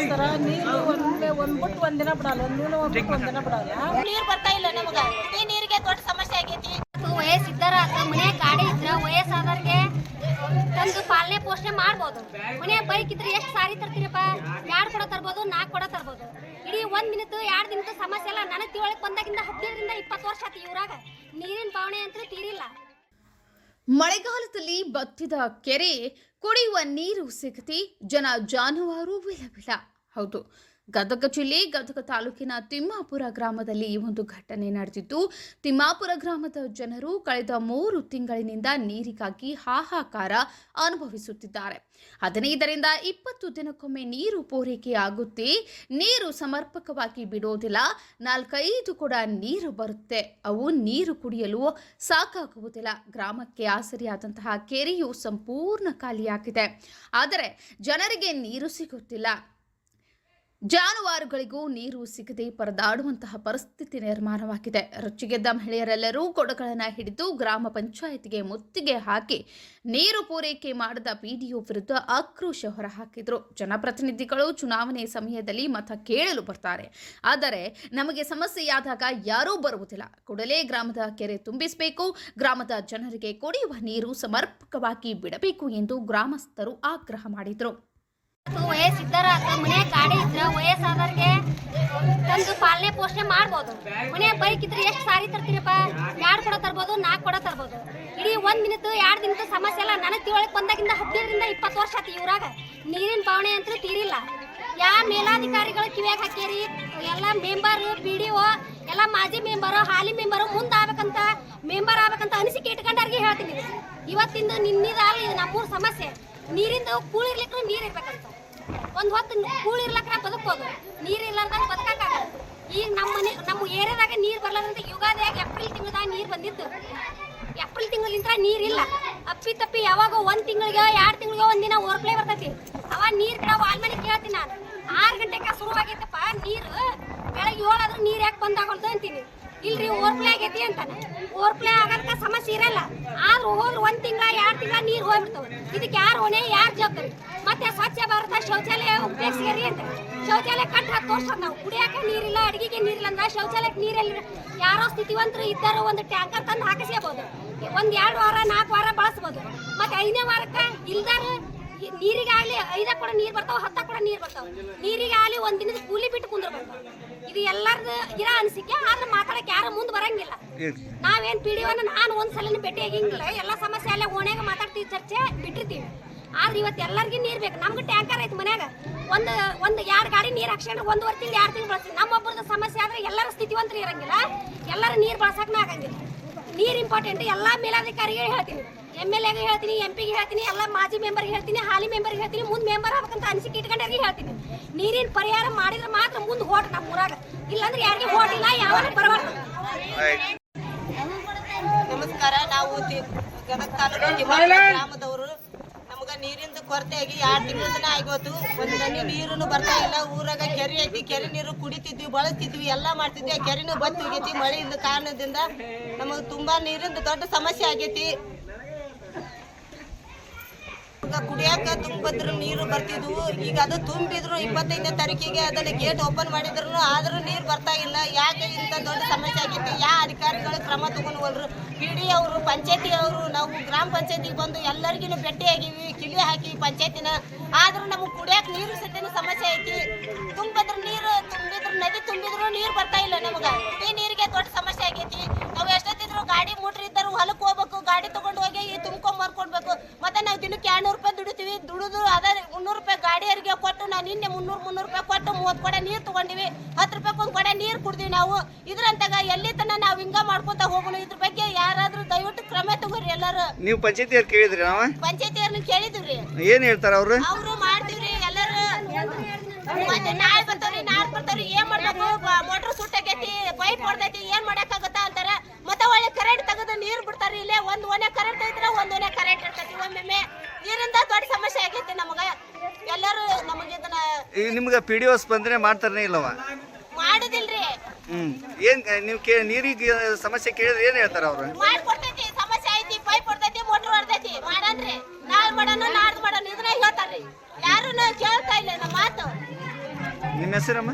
ನೀರು ಒಂದ್ ಬಿಟ್ಟು ನೀರ್ ಬರ್ತಾ ಇಲ್ಲ ನಮಗ. ಈ ನೀರಿಗೆ ದೊಡ್ಡ ಸಮಸ್ಯೆ ಆಗೈತಿ. ವಯಸ್ಸಿದ್ದಾರ ಮನೆ ಗಾಡಿ ಇದ್ರ, ವಯಸ್ಸಾದವ್ರಿಗೆ ತಂದು ಪಾಲನೆ ಪೋಷಣೆ ಮಾಡ್ಬೋದು. ಮನೆ ಬೈಕ್ ಇದ್ರೆ ಎಷ್ಟು ಸಾರಿ ತರ್ತೀರಪ್ಪ? ಎರಡು ಕೊಡ ತರ್ಬೋದು ನಾಲ್ಕು ಕೊಡ ತರ್ಬೋದು. ಇಡೀ ಒಂದ್ ದಿನದ್ದು ಎರಡು ದಿನದ ಸಮಸ್ಯೆ ಎಲ್ಲ ನನಗೆ ತಿಳಕ್ ಬಂದಾಗಿಂದ ಹದಿನೈದರಿಂದ ಇಪ್ಪತ್ತು ವರ್ಷ ಆಯ್ತು ಇವ್ರಾಗ ನೀರಿನ ಪಾವಣೆ ಅಂತೂ ತೀರಿಲ್ಲ. ಮಳೆಗಾಲದಲ್ಲಿ ಬತ್ತಿದ ಕೆರೆ ಕುಡಿಯುವ ನೀರು ಸಿಗತಿ ಜನ ಜಾನುವಾರು ವಿಲವಿಲ ಹೌದು. ಗದಗ ಜಿಲ್ಲೆ ಗದಗ ತಾಲೂಕಿನ ತಿಮ್ಮಾಪುರ ಗ್ರಾಮದಲ್ಲಿ ಈ ಒಂದು ಘಟನೆ ನಡೆದಿದ್ದು, ತಿಮ್ಮಾಪುರ ಗ್ರಾಮದ ಜನರು ಕಳೆದ ಮೂರು ತಿಂಗಳಿನಿಂದ ನೀರಿಗಾಗಿ ಹಾಹಾಕಾರ ಅನುಭವಿಸುತ್ತಿದ್ದಾರೆ. ಹದಿನೈದರಿಂದ ಇಪ್ಪತ್ತು ದಿನಕ್ಕೊಮ್ಮೆ ನೀರು ಪೂರೈಕೆ ಆಗುತ್ತೆ. ನೀರು ಸಮರ್ಪಕವಾಗಿ ಬಿಡೋದಿಲ್ಲ. ನಾಲ್ಕೈದು ಕೂಡ ನೀರು ಬರುತ್ತೆ. ಅವು ನೀರು ಕುಡಿಯಲು ಸಾಕಾಗುವುದಿಲ್ಲ. ಗ್ರಾಮಕ್ಕೆ ಆಸರಿಯಾದಂತಹ ಕೆರೆಯು ಸಂಪೂರ್ಣ ಖಾಲಿಯಾಗಿದೆ. ಆದರೆ ಜನರಿಗೆ ನೀರು ಸಿಗುತ್ತಿಲ್ಲ. ಜಾನುವಾರುಗಳಿಗೂ ನೀರು ಸಿಗದೆ ಪರದಾಡುವಂತಹ ಪರಿಸ್ಥಿತಿ ನಿರ್ಮಾಣವಾಗಿದೆ. ರೊಚ್ಚಿಗೆದ್ದ ಮಹಿಳೆಯರೆಲ್ಲರೂ ಕೊಡಗಳನ್ನು ಹಿಡಿದು ಗ್ರಾಮ ಪಂಚಾಯತ್ಗೆ ಮುತ್ತಿಗೆ ಹಾಕಿ ನೀರು ಪೂರೈಕೆ ಮಾಡದ ಪಿಡಿಒ ವಿರುದ್ಧ ಆಕ್ರೋಶ ಹೊರಹಾಕಿದ್ರು. ಜನಪ್ರತಿನಿಧಿಗಳು ಚುನಾವಣೆ ಸಮಯದಲ್ಲಿ ಮತ ಕೇಳಲು ಬರ್ತಾರೆ. ಆದರೆ ನಮಗೆ ಸಮಸ್ಯೆಯಾದಾಗ ಯಾರೂ ಬರುವುದಿಲ್ಲ. ಕೂಡಲೇ ಗ್ರಾಮದ ಕೆರೆ ತುಂಬಿಸಬೇಕು. ಗ್ರಾಮದ ಜನರಿಗೆ ಕುಡಿಯುವ ನೀರು ಸಮರ್ಪಕವಾಗಿ ಬಿಡಬೇಕು ಎಂದು ಗ್ರಾಮಸ್ಥರು ಆಗ್ರಹ ಮಾಡಿದರು. ವಯಸ್ಸಿದ್ದಾರ ಮನೆ ಗಾಡಿ ಇದ್ರ ವಯಸ್ಸಾದವ್ರಿಗೆ ತಂದು ಪಾಲನೆ ಪೋಷಣೆ ಮಾಡ್ಬೋದು. ಮನೆ ಬೈಕ್ ಇದ್ರೆ ಎಷ್ಟು ಸಾರಿ ತರ್ತೀರಪ್ಪ? ಎರಡು ಕೂಡ ತರ್ಬೋದು? ನಾಲ್ಕು ಕೂಡ ತರ್ಬೋದು. ಇಡೀ ಒಂದ್ ದಿನದ ಎರಡು ದಿನದ ಸಮಸ್ಯೆ ಎಲ್ಲ ನನಗೆ ತಿಳಕ್ ಬಂದಾಗಿಂದ ಹದಿನೈದರಿಂದ ಇಪ್ಪತ್ತು ವರ್ಷ ಆಯ್ತು ಇವ್ರಾಗ ನೀರಿನ ಪಾವಣೆ ಅಂತೂ ತೀರಿಲ್ಲ. ಯಾ ಮೇಲಾಧಿಕಾರಿಗಳು ಕಿವಿಯಾಗ ಹಾಕ್ಯಾರಿ? ಎಲ್ಲ ಮೆಂಬರ್ ಪಿ ಡಿ ಒ ಎಲ್ಲ ಮಾಜಿ ಮೆಂಬರು, ಹಾಲಿ ಮೆಂಬರು ಮುಂದೆ ಆಗ್ಬೇಕಂತ ಮೆಂಬರ್ ಆಗ್ಬೇಕಂತ ಅನಿಸಿಕೆ ಇಟ್ಕೊಂಡವ್ರಿಗೆ ಹೇಳ್ತೀನಿ. ಇವತ್ತಿಂದ ಇದು ನಮ್ಮೂರ ಸಮಸ್ಯೆ. ನೀರಿಂದು ಕೂಳಿರ್ಲಿಕ್ಕೆ ನೀರ್ ಇರ್ಬೇಕಂತ. ಒಂದ್ ಹೊತ್ತು ಕೂಳಿರ್ಲಕ್ರ ಬದುಕ್ಬೋದು. ನೀರ್ ಇರ್ಲಾರ್ದಾಗ ಬದುಕಕ್ಕಾಗಲ್ಲ ಈಗ ನಮ್ಮ ಮನೆ ನಮ್ಮ ಏರಿಯಾದಾಗ ನೀರ್ ಬರ್ಲಾರ್ದಂತ ಯುಗಾದಿಯಾಗ ಏಪ್ರಿಲ್ ತಿಂಗಳದಾಗ ನೀರು ಬಂದಿತ್ತು. ಏಪ್ರಿಲ್ ತಿಂಗಳಿಂದ ನೀರಿಲ್ಲ ಅಪ್ಪಿ ತಪ್ಪಿ ಯಾವಾಗ ಒಂದ್ ತಿಂಗಳಿಗೆ, ಎರಡು ತಿಂಗಳಿಗೆ ಒಂದಿನ ಓರ್ಪ್ಲೇ ಬರ್ತೈತಿ. ಅವ ನೀರ್ ಬಿಡ ವಾಲ್ಮನೆ ಕೇಳ್ತೀನಿ ನಾನು. ಆರು ಗಂಟೆಗೆ ಶುರುವಾಗೈತಪ್ಪ ನೀರು. ಬೆಳಗ್ಗೆ ಏಳಾದ್ರೂ ನೀರ್ ಯಾಕೆ ಬಂದಾಗಲ್ದು ಅಂತೀನಿ. ಇಲ್ರಿ ಓರ್ಪ್ಲೇ ಆಗೈತಿ ಅಂತಾನೆ. ಓರ್ಪ್ಲೇ ಇರಲ್ಲ. ಆದ್ರೂ ಹೋದ್ರೆ ಒಂದ್ ತಿಂಗಳ, ಎರಡ್ ತಿಂಗಳ ನೀರ್ ಹೋಗ್ಬಿಡ್ತಾವ. ಇದಕ್ಕೆ ಯಾರು ಹೊಣೆ, ಯಾರು ಜವಾಬ್ದಾರಿ? ಮತ್ತೆ ಸ್ವಚ್ಛ ಭಾರತ ಶೌಚಾಲಯ ಉಪಯೋಗಿಸ್ಯಾರಿ ಅಂತ. ಶೌಚಾಲಯ ಕಟ್ಟ ವರ್ಷ ನಾವು. ಕುಡಿಯಾಕ ನೀರಿಲ್ಲ, ಅಡಿಗೆಗೆ ನೀರಿಲ್ಲ ಅಂದ್ರೆ ಶೌಚಾಲಯಕ್ಕೆ ನೀರಲ್ಲಿ ಯಾರೋ ಸ್ಥಿತಿವಂತರು ಇದ್ದಾರೋ ಒಂದು ಟ್ಯಾಂಕರ್ ತಂದು ಹಾಕಿಸ್ಕೋಬಹುದು ಒಂದ್ ಎರಡು ವಾರ, ನಾಲ್ಕು ವಾರ ಬಳಸ್ಬೋದು. ಮತ್ತೆ ಐದನೇ ವಾರಕ್ಕೆ ನೀರಿಗಾಗ್ಲಿ ಐದ ಕೂಡ ನೀರು ಬರ್ತಾವ, ಹತ್ತ ಕೂಡ ನೀರು ಬರ್ತಾವ. ಆಗಲಿ ಒಂದ್ ದಿನದ ಕೂಲಿ ಬಿಟ್ಟು ಕುಂದ್ರಬೇಕು ಇದು ಎಲ್ಲಾರ್ದು ಇರ ಅನಿಸಿಕೆ, ಆದ್ರೆ ಮಾತಾಡಕ್ ಯಾರು ಮುಂದೆ ಬರಂಗಿಲ್ಲ. ನಾವೇನ್ ಪಿಡಿಯೋನ ನಾನು ಒಂದ್ ಸಲ ಭೇಟಿ ಆಗಿಂಗಿಲ್ಲ. ಎಲ್ಲ ಸಮಸ್ಯೆ ಅಲ್ಲೇ ಓಣೆಗೆ ಮಾತಾಡ್ತೀವಿ, ಚರ್ಚೆ ಬಿಟ್ಟಿರ್ತೀವಿ. ಆದ್ರೆ ಇವತ್ತು ಎಲ್ಲರಿಗೂ ನೀರ್ ಬೇಕು. ನಮ್ಗೆ ಟ್ಯಾಂಕರ್ ಐತಿ ಮನ್ಯಾಗ. ಒಂದು ಒಂದು ಎರಡು ಗಾಡಿ ನೀರ್ ಹಾಕ್ಸ್ಕೊಂಡ್ರೆ ಒಂದುವರೆ ತಿಂಗಳು ಎರಡು ತಿಂಗಳು ಬಳಸ್ತೀವಿ ನಮ್ಮೊಬ್ಬರದ ಸಮಸ್ಯೆ ಆದ್ರೆ ಎಲ್ಲರ ಸ್ಥಿತಿವಂತರು ಇರಂಗಿಲ್ಲ. ಎಲ್ಲರ ನೀರ್ ಬಳಸಕ್ನ ಆಗಂಗಿಲ್ಲ. ನೀರ್ ಇಂಪಾರ್ಟೆಂಟ್ ಎಲ್ಲ ಮೇಲಾಧಿಕಾರಿಗೆ ಹೇಳ್ತೀನಿ. ಎಂ ಎಲ್ ಎಗೆ ಹೇಳ್ತೀನಿ ಎಂ ಪಿಗೆ ಹೇಳ್ತೀನಿ ಎಲ್ಲ ಮಾಜಿ ಮೆಂಬರ್ಗೆ ಹೇಳ್ತೀನಿ ಹಾಲಿ ಮೆಂಬರ್ಗೆ ಹೇಳ್ತೀನಿ ಮುಂದೆ ಮೆಂಬರ್ ಆಗ್ಬೇಕಂತ ಅನಿಸಿಕೆ ಇಟ್ಕೊಂಡ್ರಿಗೆ ಹೇಳ್ತೀನಿ. ನೀರಿನ ಪರಿಹಾರ ಮಾಡಿದ್ರೆ ಮಾತ್ರ ಮುಂದೆ ಹೋಟ್ ನಮ್ಮ ಊರಾಗ. ಇಲ್ಲಾಂದ್ರೆ ಯಾರಿಗೆ ಹೋಟ್ ಇಲ್ಲ ಯಾವಾಗ ಬರಬಾರ್ದು. ನಮಸ್ಕಾರ ನಾವು ಗದಗ ತಾಲೂಕು ಗ್ರಾಮದವರು. ನೀರಿಂದ ಕೊರತೆ ಆಗಿ ಎರಡು ತಿಂಗಳ ಆಗೋತು ಒಂದ್ ಹನಿ ನೀರು ಬರ್ತಾ ಇಲ್ಲ. ಊರಾಗ ಕೆರೆ ಐತಿ, ಕೆರೆ ನೀರು ಕುಡಿತಿದ್ವಿ, ಬಳಸ್ತಿದ್ವಿ, ಎಲ್ಲಾ ಮಾಡ್ತಿದ್ವಿ. ಆ ಕೆರೆನೂ ಬತ್ತಿ ಹೋಗೈತಿ, ಮಳೆ ಇಲ್ಲದ ಕಾರಣದಿಂದ ನಮಗ್ ತುಂಬಾ ನೀರಿಂದ ದೊಡ್ಡ ಸಮಸ್ಯೆ ಆಗೈತಿ. ಕುಡಿಯಾಕ ತುಂಬಿದ್ರು ನೀರು ಬರ್ತಿದ್ವು. ಈಗ ಅದು ತುಂಬಿದ್ರು ಇಪ್ಪತ್ತೈದನೇ ತಾರೀಕಿಗೆ ಅದನ್ನ ಗೇಟ್ ಓಪನ್ ಮಾಡಿದ್ರು ಆದ್ರೂ ನೀರು ಬರ್ತಾ ಇಲ್ಲ. ಯಾಕೆ ಇಂಥ ದೊಡ್ಡ ಸಮಸ್ಯೆ ಆಗೈತಿ ಯಾವ ಅಧಿಕಾರಿಗಳು ಕ್ರಮ ತಗೊಂಡ್ವಲ್ರು? ಪಿ ಡಿ ಅವರು ಪಂಚಾಯತಿ ಅವರು, ನಾವು ಗ್ರಾಮ ಪಂಚಾಯತಿಗೆ ಬಂದು ಎಲ್ಲರಿಗೂ ಭೇಟಿ ಆಗಿವಿ ಕಿಲಿ ಹಾಕಿ ಪಂಚಾಯತಿನ. ಆದ್ರೂ ನಮಗೆ ಕುಡಿಯಾಕ ನೀರು ಸತ್ತಿನ ಸಮಸ್ಯೆ ಐತಿ. ತುಂಬಿದ್ರು ನೀರು, ತುಂಬಿದ್ರು ನದಿ ತುಂಬಿದ್ರು ನೀರು ಬರ್ತಾ ಇಲ್ಲ ನಮಗ. ಈ ನೀರಿಗೆ ದೊಡ್ಡ ಸಮಸ್ಯೆ ಆಗೈತಿ. ನಾವು ಎಷ್ಟೊತ್ತಿದ್ರು ಗಾಡಿ ಮೋಟ್ರ್ ಇದ್ದರು ಹೊಲಕ್ಕೆ ಹೋಗ್ಬೇಕು, ಗಾಡಿ ತಗೊಂಡು ಹೋಗಿ ತುಂಬ್ಕೊಂಡ್ ಮಾರ್ಕೊಡ್ಬೇಕು ಮತ್ತೆ ನಾವು ದಿನಕ್ಕೆ ಎರಡ್ನೂರು ರೂಪಾಯಿ ದುಡಿತೀವಿ. ದುಡಿದು ಅದೇ ಮುನ್ನೂರು ರೂಪಾಯಿ ಗಾಡಿಯರಿಗೆ ಕೊಟ್ಟು ನಾನು ನಿನ್ನೆ ಮುನ್ನೂರು ಮುನ್ನೂರು ರೂಪಾಯಿ ಕೊಟ್ಟು ಮೂವತ್ತು ಕೊಡ ನೀರು ತಗೊಂಡಿವಿ. ಹತ್ತು ರೂಪಾಯಿ ಒಂದು ಕೊಡ ನೀರು ಕುಡ್ದೀವಿ ನಾವು. ಇದ್ರಂತಾಗ ಎಲ್ಲಿ ತನ ನಾವು ಹಿಂಗ ಮಾಡ್ಕೊತ ಹೋಗೋಣ? ಇದ್ರ ಬಗ್ಗೆ ಯಾರಾದ್ರೂ ದಯವಿಟ್ಟು ಕ್ರಮ ತಗೋರಿ ಎಲ್ಲರೂ. ನೀವು ಪಂಚಾಯತಿ ಅವ್ರು ಕೇಳಿದ್ರಿ ನಾವು? ಪಂಚಾಯತಿಯವ್ರನ್ನ ಕೇಳಿದ್ರಿ. ಏನ್ ಹೇಳ್ತಾರ ಅವ್ರು? ಅವರು ಮಾಡ್ತೀವ್ರಿ ಎಲ್ಲರೂ. ಮತ್ತೆ ನಾಳೆ ಬರ್ತಾವ್ರಿ ನಾಳೆ ಬರ್ತಾವ್ರಿ ಏನ್ ಮಾಡ್ಬೇಕು? ಮೋಟ್ರ್ ಸುಟ್ಟಕೈತಿ ಪೈಪ್ ಹೊಡ್ದೈತಿ ಏನ್ ಕರೆಂಟ್ ಇರ್ತೈತಿ ಒಮ್ಮೊಮ್ಮೆ ನೀರಿಂದ ದೊಡ್ಡ ಸಮಸ್ಯೆ ಆಗೈತಿ ನಮಗ. ಎಲ್ಲರೂ ನಮಗೆ ಇದನ್ನ ಈಗ ನಿಮ್ಗೆ ಪಿ ಡಿ ಒ ಸ್ಪಂದನೆ ಮಾಡ್ತಾರನೇ ಇಲ್ಲವ? ಮಾಡುದಿಲ್ರಿ. ಹ್ಮ್. ಏನ್ ನೀವು ಕೇ ನೀರಿಗೆ ಸಮಸ್ಯೆ ಕೇಳಿದ್ರೆ ಏನ್ ಹೇಳ್ತಾರ ಅವ್ರು? ಮಾಡ್ಕೊಡ್ತೈತಿ ಸಮಸ್ಯೆ ಐತಿ ಪೈಪ್ ಹೊಡ್ತೈತಿ ಮೋಟ್ರ್ ಹೊಡ್ತೈತಿ ಮಾಡನ್ರಿ ನಾಳೆ ಮಾಡೋಣ ನಾಡ್ದು ಮಾಡೋಣ ಇದನ್ನ ಹೇಳ್ತಾರ್ರಿ. ಯಾರು ಕೇಳ್ತಾ ಇಲ್ಲ ನಮ್ಮ ಮಾತು. ನಿಮ್ಮ ಹೆಸರಮ್ಮ?